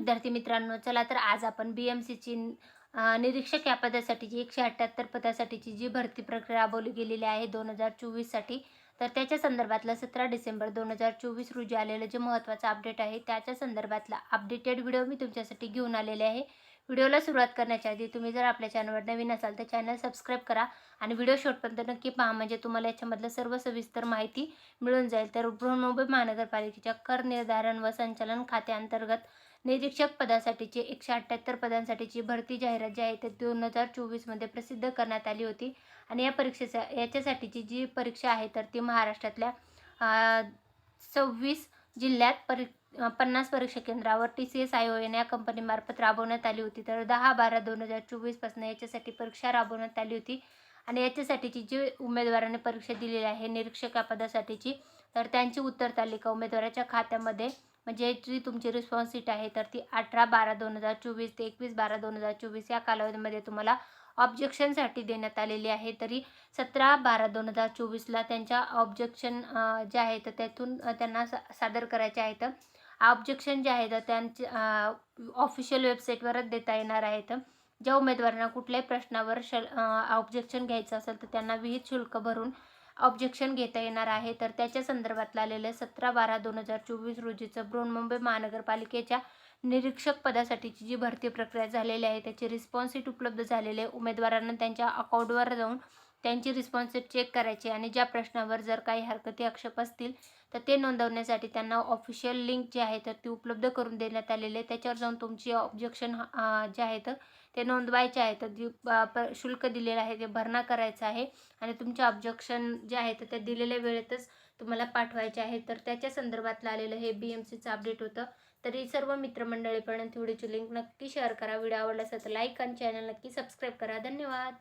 विद्यार्थी मित्रांनो चला तर आज आपण बी एम सीची निरीक्षक या पदासाठीची एकशे अठ्ठ्याहत्तर पदासाठीची जी भरती प्रक्रिया राबवली गेलेली आहे दोन हजार चोवीससाठी तर त्याच्या संदर्भातलं सतरा डिसेंबर दोन हजार चोवीस रोजी आलेलं जे महत्त्वाचं अपडेट आहे त्याच्या संदर्भातला अपडेटेड व्हिडिओ मी तुमच्यासाठी घेऊन आलेले आहे. व्हिडिओला सुरुवात करण्याच्या आधी तुम्ही जर आपल्या चॅनलवर नवीन असाल तर चॅनल सबस्क्राईब करा आणि व्हिडिओ शॉर्टपर्यंत नक्की पहा. म्हणजे तुम्हाला याच्यामधलं सर्व सविस्तर माहिती मिळून जाईल. तर बृहन्मुंबई महानगरपालिकेच्या कर निर्धारण व संचालन खात्याअंतर्गत निरीक्षक पदासाठीची एकशे अठ्ठ्याहत्तर पदांसाठीची भरती जाहिरात जी आहे ते दोन हजार चोवीसमध्ये प्रसिद्ध करण्यात आली होती. आणि या परीक्षेचा याच्यासाठीची जी परीक्षा आहे तर ती महाराष्ट्रातल्या सव्वीस जिल्ह्यात परी पन्नास परीक्षा केंद्रावर T C S I O N या कंपनीमार्फत राबवण्यात आली होती. तर दहा बारा दोन हजार चोवीसपासून याच्यासाठी परीक्षा राबवण्यात आली होती. आणि याच्यासाठीची जी उमेदवाराने परीक्षा दिलेली आहे निरीक्षक या पदासाठीची तर त्यांची उत्तर तालिका उमेदवाराच्या खात्यामध्ये म्हणजे जी तुमची रिस्पॉन्स सीट आहे तर ती अठरा बारा दोन हजार चोवीस ते एकवीस बारा दोन हजार चोवीस या कालावधीमध्ये तुम्हाला ऑब्जेक्शनसाठी देण्यात आलेली आहे. तरी सतरा बारा दोन हजार चोवीसला त्यांच्या ऑब्जेक्शन जे आहे तर त्यातून त्यांना सा सादर करायचे आहेत ऑब्जेक्शन जे आहेत त्यांचे ऑफिशियल वेबसाईटवरच देता येणार आहेत ज्या उमेदवारांना कुठल्याही प्रश्नावर शल ऑब्जेक्शन घ्यायचं असेल तर त्यांना विहित शुल्क भरून ऑब्जेक्शन घेता येणार आहे. तर त्याच्या संदर्भात आलेलं सतरा बारा दोन हजार चोवीस रोजीचं बृहन्मुंबई महानगरपालिकेच्या निरीक्षक पदासाठीची जी भरती प्रक्रिया झालेली आहे त्याची रिस्पॉन्सिट उपलब्ध झालेले उमेदवारांना त्यांच्या अकाउंटवर जाऊन त्यांची रिस्पॉन्स चेक करायची आणि ज्या प्रश्नावर जर काही हरकती आक्षेप असतील तर ते नोंदवण्यासाठी त्यांना ऑफिशियल लिंक जे आहे तर ती उपलब्ध करून देण्यात आलेली आहे. त्याच्यावर जाऊन तुमची ऑब्जेक्शन जे आहेत ते नोंदवायचे आहेत तर शुल्क दिलेलं आहे ते भरणा करायचं आहे आणि तुमचे ऑब्जेक्शन जे आहे तर ते दिलेल्या वेळेतच तुम्हाला पाठवायचे आहे. तर त्याच्या संदर्भातलं आलेलं हे बी एम सीचं अपडेट होतं. तरी सर्व मित्रमंडळीपर्यंत व्हिडिओची लिंक नक्की शेअर करा. व्हिडिओ आवडला असेल तर लाईक आणि चॅनल नक्की सबस्क्राईब करा. धन्यवाद!